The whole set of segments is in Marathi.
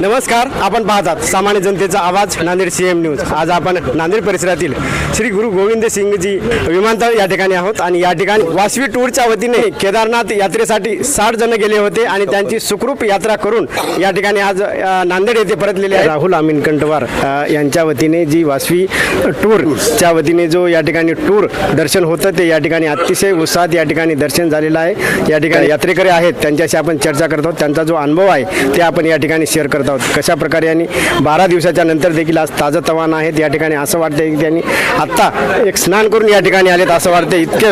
नमस्कार आपण पाहतात सामान्य जनतेचा आवाज नांदेड सी एम न्यूज आज आपण नांदेड परिसरातील श्री गुरु गोविंद सिंगजी विमानतळ या ठिकाणी आहोत आणि या ठिकाणी वासवी टूरच्या वतीने केदारनाथ यात्रेसाठी साठ जण गेले होते आणि त्यांची सुखरूप यात्रा करून या ठिकाणी आज नांदेड येथे परतलेले आहे राहुल अमीन कंटवार यांच्या वतीने जी वासवी टूरच्या वतीने जो या ठिकाणी टूर दर्शन होतं ते या ठिकाणी अतिशय उत्साहात या ठिकाणी दर्शन झालेलं आहे. या ठिकाणी यात्रेकरी आहेत त्यांच्याशी आपण चर्चा करत आहोत. त्यांचा जो अनुभव आहे ते आपण या ठिकाणी शेअर करत आहोत. कशा प्रकारे यांनी बारा दिवसाच्या नंतर देखील आज ताजं तवान आहेत या ठिकाणी असं वाटतं की त्यांनी आत्ता एक स्नान करून या ठिकाणी आलेत असं वाटतं इतके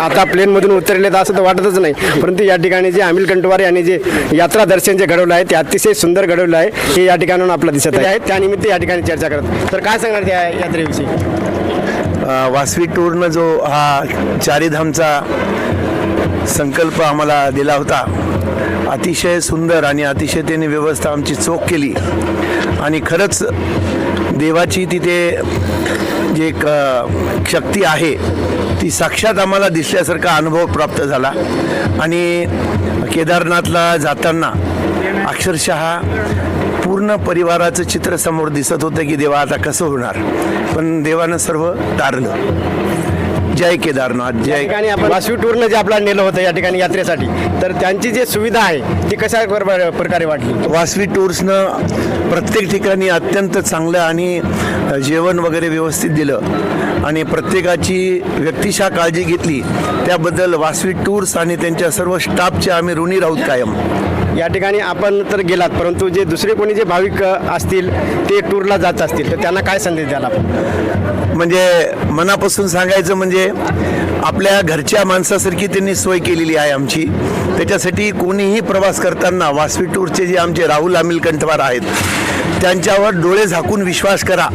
आता प्लेनमधून उतरलेत असं तर वाटतच नाही. परंतु या ठिकाणी जे अमिल कंटवार यांनी जे यात्रा दर्शन जे घडवलं आहे ते अतिशय सुंदर घडवलं आहे. हे या ठिकाणून आपलं दिसत आहे. त्यानिमित्त या ठिकाणी चर्चा करत तर काय सांगणार त्या यात्रेविषयी? वासवी टूरनं जो हा चारीधामचा संकल्प आम्हाला दिला होता अतिशय सुंदर आणि अतिशय त्याने व्यवस्था आमची चोख केली. आणि खरंच देवाची तिथे जे एक शक्ती आहे ती साक्षात आम्हाला दिसल्यासारखा अनुभव प्राप्त झाला. आणि केदारनाथला जाताना अक्षरशः पूर्ण परिवाराचं चित्र समोर दिसत होतं की देवा आता कसं होणार? पण देवानं सर्व टारलं जय केदारनाथ जय ठिकाणी आपण वासवी टूरनं जे आपल्याला नेलं होतं या ठिकाणी यात्रेसाठी तर त्यांची जी सुविधा आहे ती कशा प्रकार- प्रकारे वाटली? वासवी टूर्सनं प्रत्येक ठिकाणी अत्यंत चांगलं आणि जेवण वगैरे व्यवस्थित दिलं आणि प्रत्येकाची व्यक्तिशा काळजी घेतली. त्याबद्दल वासवी टूर्स आणि त्यांच्या सर्व स्टाफचे आम्ही ऋणी राहूत कायम. या ठिकाणी आपण तर गेलात परंतु जे दुसरे कोणी जे भाविक असतील ते टूरला जात असतील तर त्यांना काय संदेश द्याल आपण? म्हणजे मनापासून सांगायचं म्हणजे आपल्या घरच्या माणसासारखी त्यांनी सोय केलेली आहे आमची. त्याच्यासाठी कोणीही प्रवास करताना वासवी टूरचे जे आमचे राहुल अमिल कंठवार आहेत त्यांच्यावर डोळे झाकून विश्वास करा.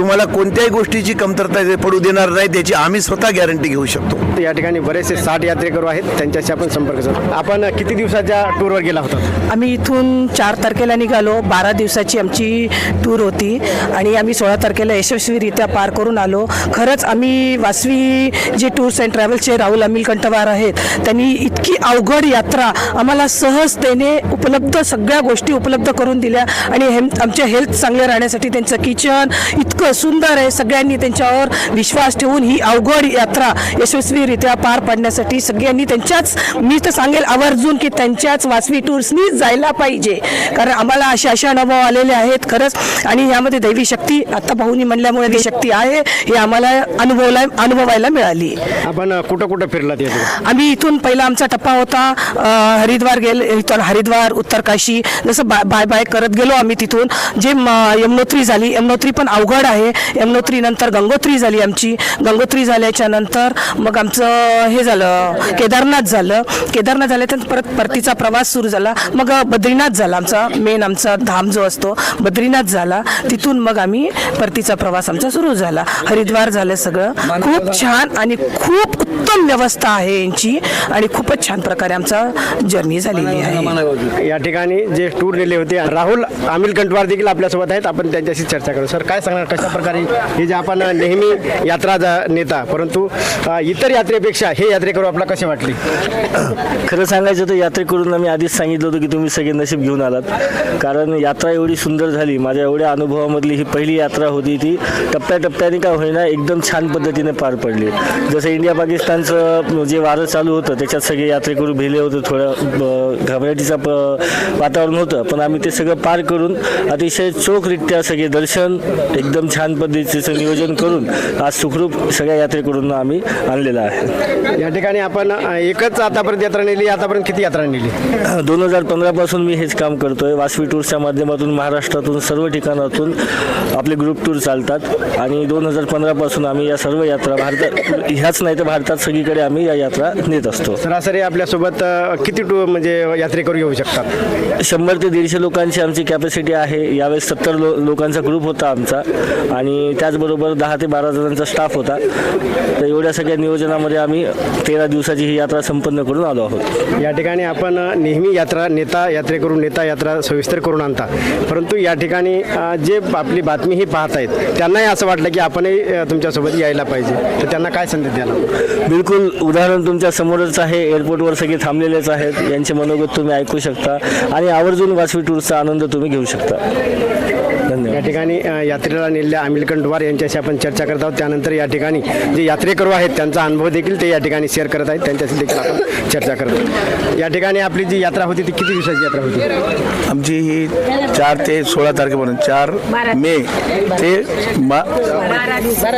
तुम्हाला कोणत्याही गोष्टीची कमतरता पडू देणार नाही त्याची आम्ही स्वतः गॅरंटी घेऊ शकतो. या ठिकाणी बरेचसे साठ यात्रेकरू आहेत त्यांच्याशी आपण संपर्क साधू. आपण किती दिवसाच्या टूरवर गेला होता? आम्ही इथून चार तारखेला निघालो. बारा दिवसाची आमची टूर होती आणि आम्ही सोळा तारखेला यशस्वीरित्या पार करून आलो. खरंच आम्ही वासवी जे टूर्स अँड ट्रॅव्हल्सचे राहुल अमिल कंटवार आहेत त्यांनी इतकी अवघड यात्रा आम्हाला सहजतेने उपलब्ध सगळ्या गोष्टी उपलब्ध करून दिल्या आणि हेम आमच्या हेल्थ चांगले राहण्यासाठी त्यांचं किचन इतकं सुंदर आहे. सगळ्यांनी त्यांच्यावर विश्वास ठेवून ही अवघड यात्रा यशस्वीरित्या पार पाडण्यासाठी सगळ्यांनी त्यांच्याच मी तर सांगेल आवर्जून की त्यांच्याच वासवी टूर्सनीच जायला पाहिजे. कारण आम्हाला असे असे अनुभव आलेले आहेत खरंच. आणि यामध्ये दैवी शक्ती आता भाऊनी म्हणल्यामुळे ती शक्ती आहे हे आम्हाला अनुभवला अनुभवायला मिळाली. आपण कुठं कुठं ठिकाणी आम्ही इथून पहिला आमचा टप्पा होता हरिद्वार गेल इथून हरिद्वार उत्तरकाशी जसं बाय बाय बाय करत गेलो आम्ही तिथून. जे यमुनोत्री झाली यमुनोत्री पण अवघड आहे. आहे. नंतर गंगोत्री झाली आमची. गंगोत्री झाल्याच्यानंतर मग आमचं हे झालं केदारनाथ झालं. केदारनाथ झाल्यानंतर परत परतीचा प्रवास सुरू झाला. मग बद्रीनाथ झाला आमचा मेन आमचा धाम जो असतो. बद्रीनाथ झाला. तिथून मग आम्ही परतीचा प्रवास आमचा सुरू झाला. हरिद्वार झालं सगळं. खूप छान आणि खूप उत्तम व्यवस्था आहे यांची आणि खूपच छान प्रकारे आमचा जर्नी झालेली आहे. या ठिकाणी जे टूर नेले होते राहुल अमिल कंटवार देखील आपल्यासोबत आहेत. आपण त्यांच्याशी चर्चा करू. सर काय सांगणार? कशा प्रकारे हे जे आपण नेहमी यात्रा जा- नेता परंतु इतर यात्रेपेक्षा हे यात्रेकरू आपला कसे वाटले? खरं सांगायचं तर यात्रेकरून आम्ही आधीच सांगितलं होतं की तुम्ही सगळे नशीब घेऊन आलात. कारण यात्रा एवढी सुंदर झाली. माझ्या एवढ्या अनुभवामधली ही पहिली यात्रा होती ती टप्प्याटप्प्याने का होईना एकदम छान पद्धतीने पार पडली. जसं इंडिया पाकिस्तानचं जे वारं चालू होतं त्याच्यात सगळे यात्रेकरू भिले होते थोडं घबराटीचं वातावरण होतं. पण आम्ही ते सगळं पार करून अतिशय चोखरित्या सगळे दर्शन एकदम छान पद्धतीचं नियोजन करून आज सुखरूप सगळ्या यात्रेकरूंना आम्ही आणलेलं आहे. या ठिकाणी आपण एकच आतापर्यंत यात्रा नेली आतापर्यंत किती यात्रा नेली? दोन हजार पंधरापासून मी हेच काम करतोय. वासवी टूर्सच्या माध्यमातून महाराष्ट्रातून सर्व ठिकाणातून आपले ग्रुप टूर चालतात. आणि दोन हजार पंधरापासून आम्ही या सर्व यात्रा भारतात ह्याच नाही तर भारतात सगळीकडे आम्ही या यात्रा नेत असतो. सरासरी आपल्यासोबत अ, किती टू म्हणजे यात्रेकरू येऊ शकतात? शंभर ते दीडशे लोकांची आमची कॅपॅसिटी आहे. यावेळेस सत्तर लो लोकांचा ग्रुप होता आमचा. आणि त्याचबरोबर दहा ते बारा जणांचा स्टाफ होता. तर एवढ्या सगळ्या नियोजनामध्ये आम्ही तेरा दिवसाची ही यात्रा संपन्न करून आलो आहोत. या ठिकाणी आपण अ, नेहमी यात्रा नेता यात्रेकरू नेता यात्रा सविस्तर करून आणता. परंतु या ठिकाणी अ, जे आपली बातमी ही पाहत आहेत त्यांनाही असं वाटलं की आपणही अ, तुमच्यासोबत यायला पाहिजे. तर त्यांना काय संदेश बिलकुल बिलकुल उदाहरण तुमच्या समोरच आहे. एअरपोर्टवर सगळे थांबलेलेच आहेत. यांचे मनोगत तुम्ही ऐकू शकता. आणि आवर्जून वासवी टूरचा आनंद तुम्ही घेऊ शकता. या ठिकाणी यात्रेला नेलेल्या अमिलकंठ द्वार यांच्याशी आपण चर्चा करत आहोत. त्यानंतर या ठिकाणी जे यात्रेकरू आहेत त्यांचा अनुभव देखील ते या ठिकाणी शेअर करत आहेत. त्यांच्याशी देखील आपण चर्चा करत आहोत. या ठिकाणी आपली जी यात्रा होती ती किती दिवसाची यात्रा होती? आमची ही चार ते सोळा तारखेपर्यंत चार मे ते बा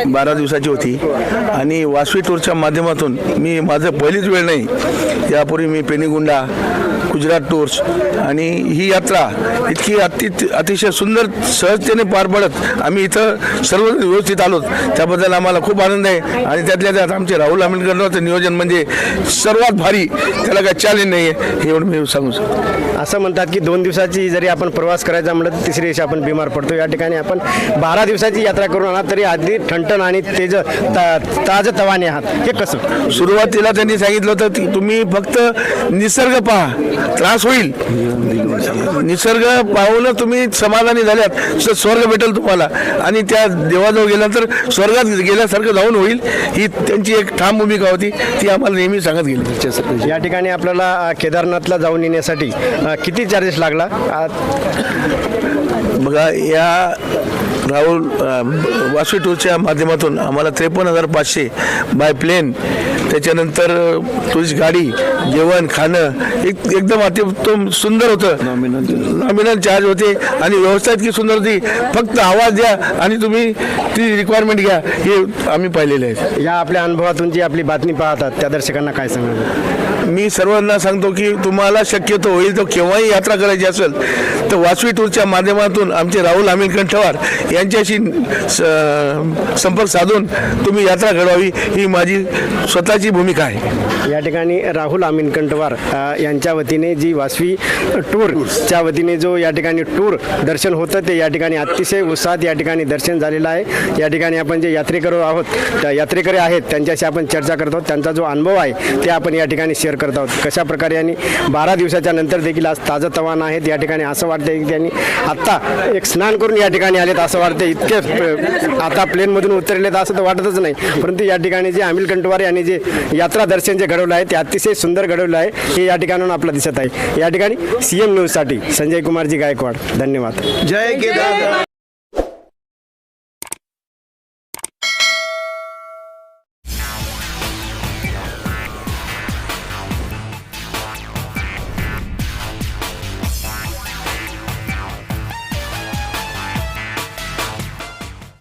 बारा दिवसाची होती. आणि वासवी टूरच्या माध्यमातून मी माझं पहिलीच वेळ नाही. यापूर्वी मी पेनीगुंडा गुजरात टूर्स. आणि ही यात्रा इतकी अति अतिशय सुंदर सहजतेने पार पडत आम्ही इथं सर्व व्यवस्थित आलो. त्याबद्दल आम्हाला खूप आनंद आहे. आणि त्यातल्या त्यात आमचे राहुल आंबेडकरचं नियोजन म्हणजे सर्वात भारी त्याला काही चॅलेंज नाही आहे हे एवढं मी सांगू शकतो. असं म्हणतात की दोन दिवसाची जरी आपण प्रवास करायचा म्हटलं तर तिसऱ्या दिवशी आपण बिमार पडतो. या ठिकाणी आपण बारा दिवसाची यात्रा करून आहात तरी आधी ठणठण आणि तेज ता- ताज तवाने आहात. हे कसं? सुरुवातीला त्यांनी सांगितलं होतं की तुम्ही फक्त निसर्ग पहा. त्रास होईल. निसर्ग पाहूनच तुम्ही समाधानी झाल्यात. तर स्वर्ग भेटेल तुम्हाला. आणि त्या देवाजवळ गेल्यानंतर स्वर्गात गेल्यासारखं जाऊन होईल. ही त्यांची एक ठाम भूमिका होती. ती आम्हाला नेहमी सांगत गेली. या ठिकाणी आपल्याला केदारनाथला जाऊन येण्यासाठी किती चार्जेस लागला? बघा या राहुल वासवी टूरच्या माध्यमातून आम्हाला त्रेपन्न हजार पाचशे बाय प्लेन त्याच्यानंतर तुझी गाडी जेवण खाणं एक एकदम अतिउत्तम सुंदर होतं. नॉमिनल चार्ज होते आणि व्यवस्था इतकी सुंदर होती. फक्त आवाज द्या आणि तुम्ही ती रिक्वायरमेंट घ्या. हे आम्ही पाहिलेले आहेत या आपल्या अनुभवातून जी आपली बातमी पाहतात त्या दर्शकांना काय सांगाल? मी सर्वांना सांगतो की तुम्हाला शक्यतो होईल तो केव्हाही यात्रा करायची असेल तर वासवी टूरच्या माध्यमातून आमचे राहुल अमीर कंठवार यांच्याशी स- संपर्क साधून तुम्ही यात्रा घडवावी ही माझी स्वतःची भूमिका आहे. या ठिकाणी राहुल अमिन कंठवार यांच्या वतीने जी वासवी टूरच्या वतीने जो या ठिकाणी टूर दर्शन होतं ते या ठिकाणी अतिशय उत्साहात या ठिकाणी दर्शन झालेलं आहे. या ठिकाणी आपण जे यात्रेकरू आहोत यात्रेकरी आहेत त्यांच्याशी आपण चर्चा करत आहोत. त्यांचा जो अनुभव आहे ते आपण या ठिकाणी शेअर करत आहोत. कशा प्रकारे आणि बारा दिवसाच्या नंतर देखील आज ताजं तवान आहेत या ठिकाणी असं वाटतं की त्यांनी आत्ता एक स्नान करून या ठिकाणी आलेत असं वाटतं इतके आता प्लेनमधून उतरलेत असं तर वाटतच नाही. परंतु या ठिकाणी जे अमिल कंटवार यांनी जे यात्रा दर्शन जे घडवलं आहे ते अतिशय सुंदर घडवलं आहे. हे या ठिकाणाहून आपलं दिसत आहे. या ठिकाणी सीएम न्यूजसाठी संजय कुमारजी गायकवाड. धन्यवाद. जय केदार